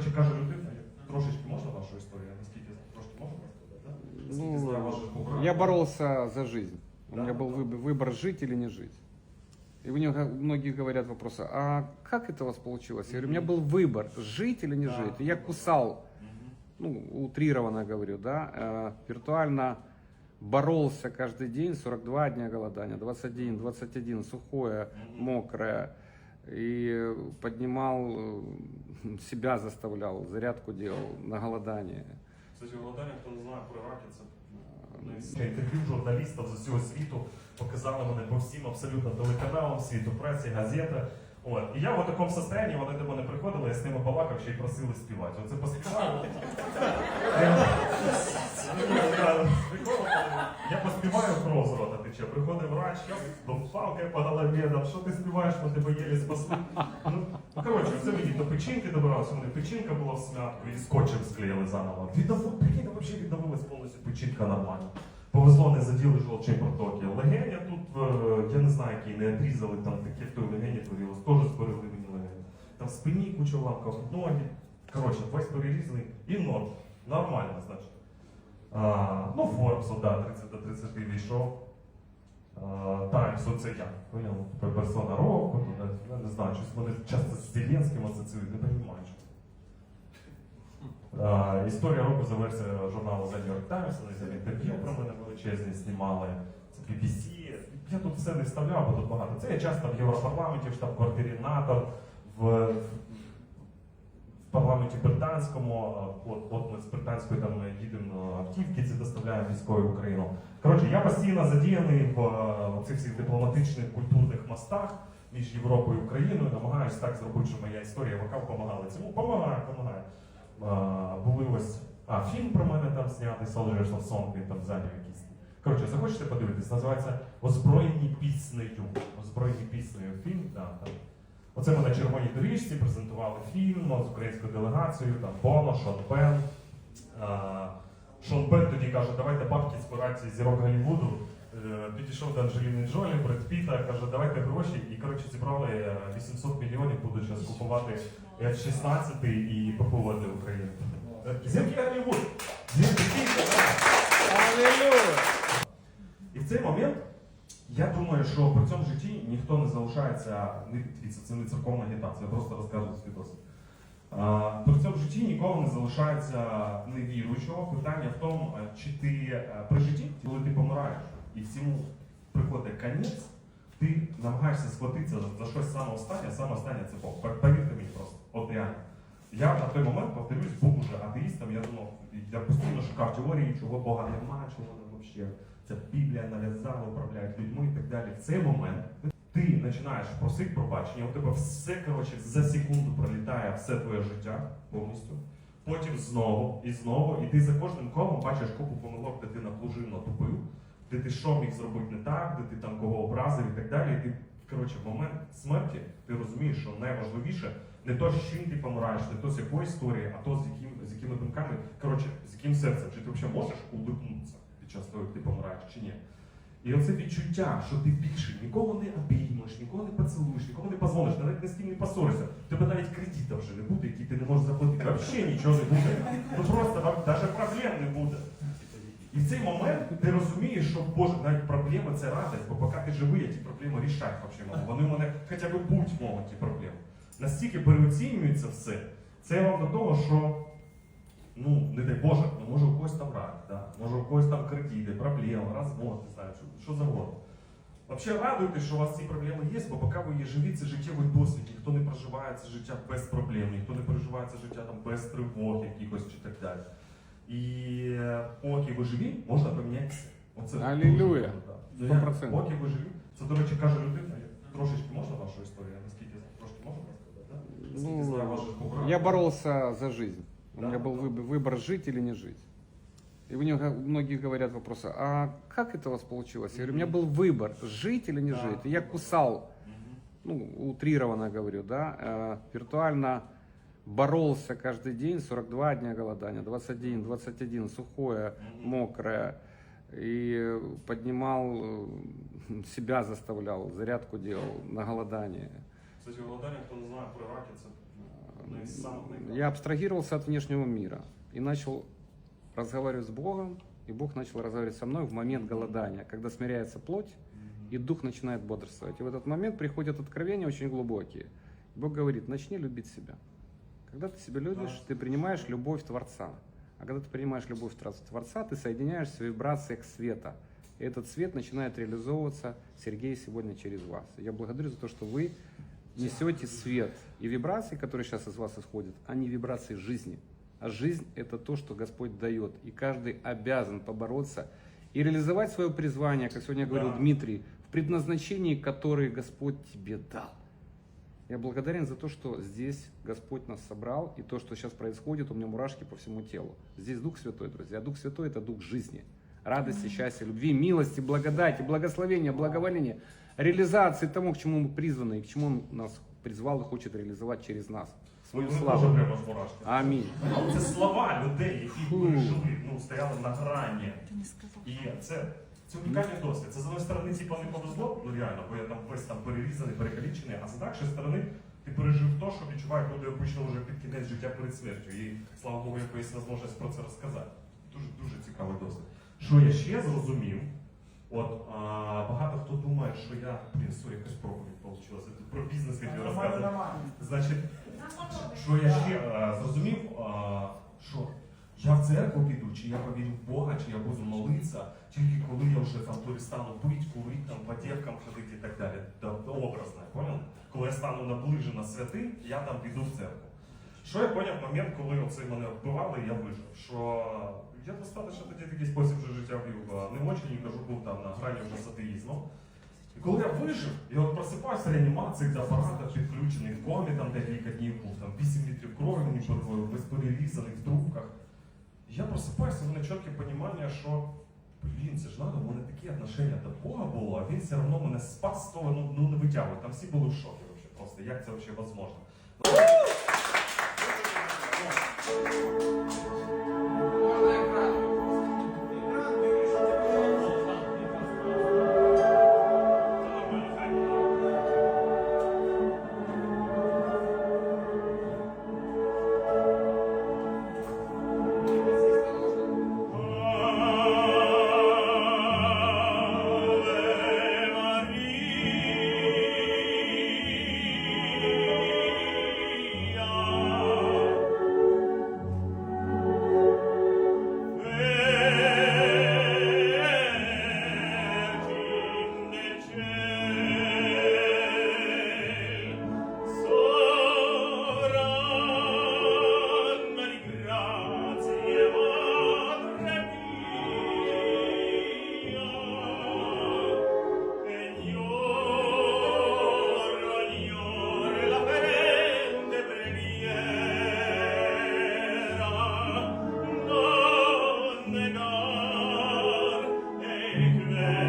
Коротше, каже людина, трошечки можна вашу історію, наскільки трошки можна розказати? Да? Наскільки знаю ваших Ну, поправок. я боролся за жизнь. У Да? меня был выбор, выбор жить или не жить. И мне га- многие говорят вопросы, а как это у вас получилось? Я говорю, у меня был выбор, жить или не Да. жить. И я кусал, Мгм. ну, утрированно говорю, да, э, виртуально боролся каждый день, 42 дня голодания, 21, 21, сухое, Мгм. мокрое. И поднимал, э, себя заставлял, зарядку делал на голодание. Кстати, голодання, хто не знає про раки, це інтерв'ю журналістів з усього світу показали мене по всім абсолютно телеканалам світу, пресі, газети. От. І я в такому состоянні, вони до мене приходили, я з ними балакав, ще й просили співати. Оце поспіваю. Я поспіваю кров з рота тече. Приходить врач, я палкою по голові, там, що ти співаєш, ми тебе єлі спасли. Ну, коротше, це мені до печінки добралося, у мене печінка була в смятку і скотчем склеїли заново. Віддаво, прикинь, взагалі віддавилась повністю печінка нормально. Повезло, не заділи жовчі протоки. Легеня тут, я не знаю, які не отрізали, там таке в той легені творилось, теж зберегли мені легені. Там в спині куча ламків, ноги. Коротше, весь перерізаний і норм. Нормально, значить. А, ну, Форбсу, да, 30 до 30 війшов. Таймс, оце я. Понял? Персона туди, я не знаю, щось вони часто з Зеленським асоціюють, не розумію. Що. Історія року за версією журналу The New York Times, вони взяли інтерв'ю про мене величезні, знімали. Це BBC. Я тут все не вставляв, бо тут багато. Це я часто в Європарламенті, в штаб-квартирі НАТО, в, в в парламенті британському, от, от ми з британської там їдемо автівки, ці доставляємо військові в Україну. Коротше, я постійно задіяний в е, цих всіх дипломатичних культурних мостах між Європою і Україною. Намагаюся так зробити, щоб моя історія вокал допомагала цьому. Помагає, помагає. Були ось а, фільм про мене там знятий Soldiers of Song, він там зайняв якийсь. Коротше, захочете подивитись, називається Озброєні піснею. Озброєні піснею фільм, да, там. Оце ми на червоній доріжці презентували фільм ну, з українською делегацією, там Боно, Шон Пен. Шон Пен тоді каже, давайте бабки збирати зі зірок Голлівуду. Е, Підійшов до Анджеліни Джолі, Бред Піта, каже, давайте гроші. І коротше зібрали е, 800 мільйонів, будуть зараз купувати F-16 і пакувати Україну. Е, Зірки Голлівуд! Зірки Піта, і в цей момент я думаю, що при цьому житті ніхто не залишається, не дивіться, це не церковна агітація, я просто розказую свій досвід. При цьому житті нікого не залишається невіруючого. Питання в тому, чи ти е, при житті, коли ти помираєш, і всьому приходить конець, ти намагаєшся схватитися за, щось саме останнє, саме останнє це Бог. Повірте мені просто, от реально. Я на той момент, повторюсь, був уже атеїстом, я думав, я постійно шукав теорії, чого Бога немає, чого не взагалі. Ця Біблія нав'язала, управляє людьми і так далі. В цей момент ти починаєш просити пробачення, у тебе все коротше за секунду пролітає все твоє життя повністю. Потім знову і знову, і ти за кожним колом бачиш купу помилок, де ти наплужив, натупив, де ти що міг зробити не так, де ти там кого образив і так далі. І ти, коротше, в момент смерті ти розумієш, що найважливіше не то, з чим ти помираєш, не то з якої історії, а то з яким з якими думками, коротше, з яким серцем. Чи ти взагалі можеш улибнутися під час того, як ти помираєш, чи ні? І оце відчуття, що ти більше нікого не обіймеш, нікого не поцілуєш, нікого не позвониш, навіть ні з ким не посоришся. Тебе навіть кредита вже не буде, який ти не можеш заплатити. Взагалі нічого не буде. Ну просто навіть проблем не буде. І в цей момент ти розумієш, що Боже, навіть проблеми це радість, бо поки ти живий, я ті проблеми рішати взагалі можу. Вони мене хоча б будь можуть ті проблеми. Настільки переоцінюється все. Це я вам до того, що ну, не дай Боже, ну може у когось там рак, да? може у когось там кредити, проблеми, розвод, не знаю, що, що завгодно. Взагалі радуйтесь, що у вас ці проблеми є, бо поки ви є живі, це життєвий досвід. Ніхто не проживає це життя без проблем, ніхто не переживає це життя там, без тривог якихось чи так далі. І е, поки ви живі, можна помінятися. Оце Алілуя. дуже Сто круто. процентів. Поки ви живі. Це, до речі, каже людина. Трошечки можна вашу історію? Наскільки трошки можна розказати? Да? Наскільки знаю ваших Ну, поправок. я боролся за жизнь. У Да? меня был выбор, выбор жить или не жить. И мне га- многие говорят вопросы, а как это у вас получилось? Я говорю, у меня был выбор, жить или не Да. жить. И я кусал, Мгм. ну, утрированно говорю, да, э, виртуально боролся каждый день, 42 дня голодания, 21, 21, сухое, мокрое. И поднимал, э, себя заставлял, зарядку делал на голодание. Кстати, голодання, хто не це одне із самих найкращих. Я абстрагировался от внешнего мира и начал разговаривать с Богом, и Бог начал разговаривать со мной в момент голодания, когда смиряется плоть, и дух начинает бодрствовать. И в этот момент приходят откровения очень глубокие. Бог говорит, начни любить себя. Когда ты себя любишь, ты принимаешь любовь Творца. А когда ты принимаешь любовь Творца- ты соединяешься в вибрациях света. И этот свет начинает реализовываться, Сергей, сегодня через вас. Я благодарю за то, что вы несете свет. И вибрации, которые сейчас из вас исходят, они вибрации жизни. А жизнь – это то, что Господь дает. И каждый обязан побороться и реализовать свое призвание, как сегодня говорил Да. Дмитрий, в предназначении, которое Господь тебе дал. Я благодарен за то, что здесь Господь нас собрал, и то, что сейчас происходит, у меня мурашки по всему телу. Здесь Дух Святой, друзья. Дух Святой – это Дух жизни, радости, счастья, любви, милости, благодати, благословения, благоволения, реализации тому, к чему мы призваны, и к чему Он нас призвал и хочет реализовать через нас. Свою Вони славу. теж прямо ж мурашки. Амінь. Але це слова людей, які Фу. пережили, ну, стояли на грані. І це, це унікальний досвід. Це з однієї сторони, типа, не повезло, ну реально, бо я там весь там перерізаний, перекалічений, а з іншої сторони, ти пережив то, що відчувають люди обично вже під кінець життя перед смертю. І слава Богу, якоїсь можливість про це розказати. Дуже дуже цікавий досвід. Що я ще зрозумів? От а, багато хто думає, що я блін, сорі, якась проповідь вийшла. Про бізнес хотів розказати. Значить, що я ще е, зрозумів, е, що я в церкву піду, чи я повірю в Бога, чи я буду молитися, тільки коли я вже там перестану пити, курити, там, по дівкам ходити і так далі. Образно, понял? Коли я стану наближена святий, я там піду в церкву. Що я поняв момент, коли оце мене вбивали, я вижив, що я достатньо тоді такий спосіб життя вів, не очень, не кажу, був там на грані вже з атеїзмом. І коли я вижив, я от просипаюся в реанімації, до апарата підключений в комі, там декілька днів був, там 8 літрів крові мені перевою, без перерізаних в трубках. Я просипаюся, в мене чітке розуміння, що блін, це ж надо, у мене такі отношення до Бога було, а він все одно мене спас з того, ну, ну не витягує. Там всі були в шокі вообще, просто, як це взагалі можливо. Amen.